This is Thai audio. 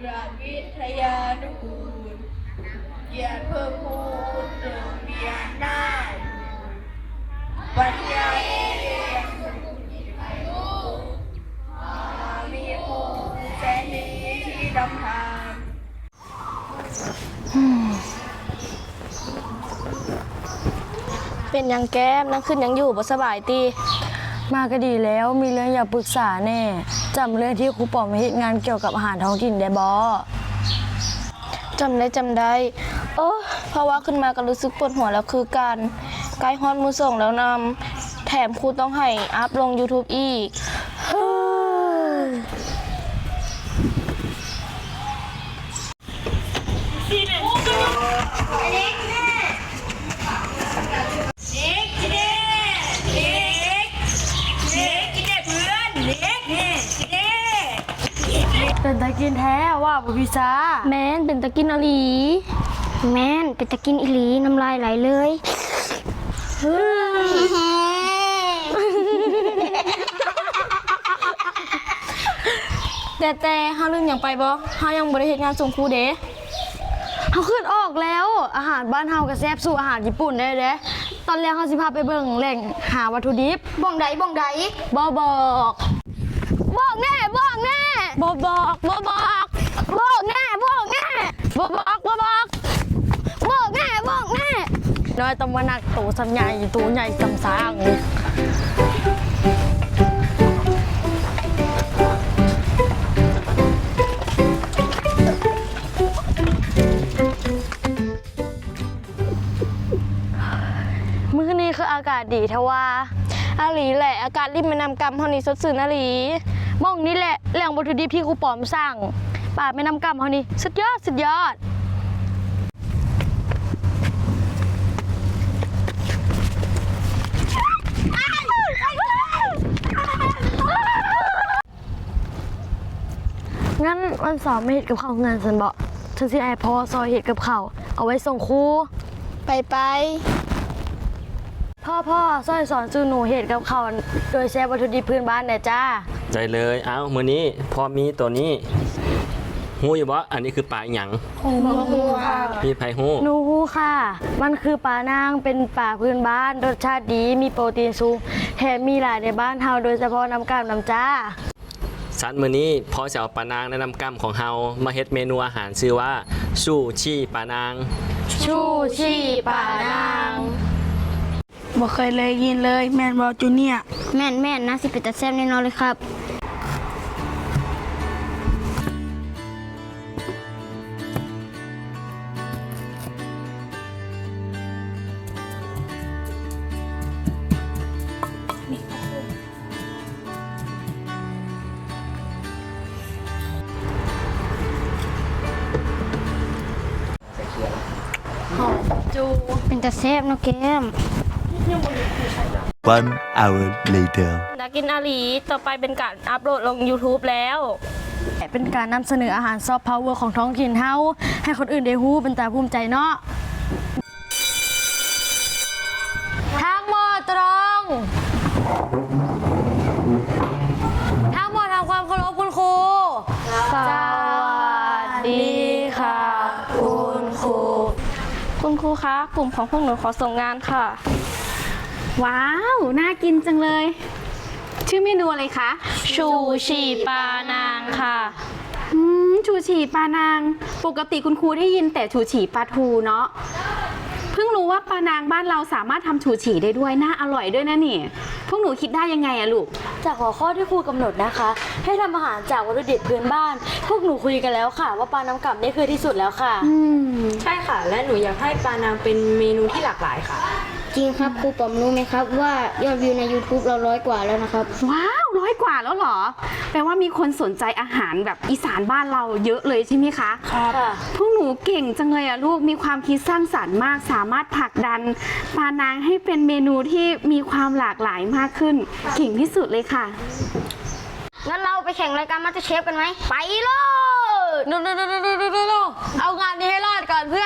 กราบวิทยานุกูลเกียรติเพิ่มพูนเรียนหน้าบรรยาเรียนมีภูมิแสนดีที่ดำทางเป็นยังแก้มนั่งขึ้นยังอยู่บ่สบายตี มาก็ดีแล้วมีเรื่องอยากปรึกษาแน่จำเรื่องที่ครูปอมมาเฮ็ดงานเกี่ยวกับอาหารท้องถิ่นได้บอจำได้จำได้โอ้เพราะว่าขึ้นมาก็รู้สึกปวดหัวแล้วคือการใกล้ฮอดมือส่งแล้วนำแถมครูต้องให้อัพลง YouTube อีก เฮ้ย เด็กเด็กเด็กเด็กเด็กเพื่อนเด็กเด็กเด็ก เป็นตากินแท้ว่าบ่พี่ซาแม่นเป็นตะกินอหลี แม่นเป็นตะกินอิหลีน้ำลายไหลเลย แต่แต่เฮาลืมหยังไปบ่เฮายังบ่ได้เฮ็ดงานส่งครูเด้เฮาขึ้นออกแล้ว อาหารบ้านเฮาก็แซ่บสู้อาหารญี่ปุ่นได้เด้ตอนแรกเฮาสิพาไปเบิ่งแหล่งหาวัตถุดิบบ้องใดบ้องใดบ่บอก บอกแน่บอกแน่ บบอกบบอกบอกแน่บอกแน่บอบอกบอบอกบอกแน่บอกแน่น้อยต้องมานักตูสัญญาตูใหญ่จำสางมื้อนี้คืออากาศดีทว่าอาลีแหละอากาศริมแม่น้ำกำเฮานี่สดชื่นอาลี มองนี่แหละแหล่งวัตถุดิบที่ครูปอมสร้างป่าแม่น้ำกำเขานี่สุดยอดสุดยอด งั้นวันเสาร์ไม่เห็ดกับข้าวงานสันบอกฉันสิไอพอซอยเห็ดกับข้าวเอาไว้ส่งครูไปไป พ่อพ่อซอยสอนจูหนูเห็ดกับข้าวโดยใช้วัตถุดิบพื้นบ้านเนี่ยจ้า ใจเลยเอ้ามือนี้พอมีตัวนี้หูอยู่บ่อันนี้คือปลาอหยังพี่ไผหูหนูฮู้ค่ะ มันคือปลานางเป็นปลาพื้นบ้านรสชาติดีมีโปรตีนสูงแถมมีหลายในบ้านเฮาโดยเฉพาะน้ำกล้ามน้ำจ้าสันมือนี้พอจะเอาปลานางแนะนำกรรมของเฮามาเฮ็ดเมนูอาหารชื่อว่าชูชีปลานางชูชีปลานาง บ่เคยเลยยินเลยแมนบอจูเนียร์แม่นแม่นนะสิเป็นตะแซ่บแน่นอนเลยครับ จูเป็นตะแซ่บเนาะแก้ม One hour later. อยากกินอาหลีต่อไปเป็นการอัพโหลดลง YouTube แล้ว เป็นการนำเสนออาหารซอฟต์พาวเวอร์ของท้องถิ่นเฮาให้คนอื่นได้ฮู้เป็นตาภูมิใจเนาะทางหมอตรง ทางหมอทำความเคารพคุณครูสวัสดีค่ะ คุณครู คุณครูคะ กลุ่มของพวกหนูขอส่งงานค่ะ ว้าว น่ากินจังเลย ชื่อเมนูอะไรคะ ชูชีปลานางค่ะ อืม ชูฉี่ปลานาง ปกติคุณครูได้ยินแต่ชูฉี่ปลาทูเนาะ เพิ่งรู้ว่าปลานางบ้านเราสามารถทำชูฉี่ได้ด้วย น่าอร่อยด้วยนะนี่ พวกหนูคิดได้ยังไงอะลูก จากหัวข้อที่ครูกำหนดนะคะ ให้ทำอาหารจากวัตถุดิบพื้นบ้าน พวกหนูคุยกันแล้วค่ะ ว่าปลาน้ำกลับนี่คือที่สุดแล้วค่ะ อืม ใช่ค่ะ และหนูอยากให้ปลานางเป็นเมนูที่หลากหลายค่ะ จริงครับครูปอมรู้ไหมครับ ว่ายอดวิวใน YouTube เราร้อยกว่าแล้วนะครับ ว้าวร้อยกว่าแล้วเหรอ แปลว่ามีคนสนใจอาหารแบบอีสานบ้านเราเยอะเลยใช่ไหมคะค่ะพวกหนูเก่งจังเลยอะลูกมีความคิดสร้างสรรค์มาก สามารถผลักดันปลานางให้เป็นเมนูที่มีความหลากหลายมากขึ้นเก่งที่สุดเลยค่ะ งั้นเราไปแข่งรายการมาสเตอร์เชฟกันไหม ไปเลย นูนูนูนูนูนูนูเอางานนี้ให้รอดก่อนเพื่อน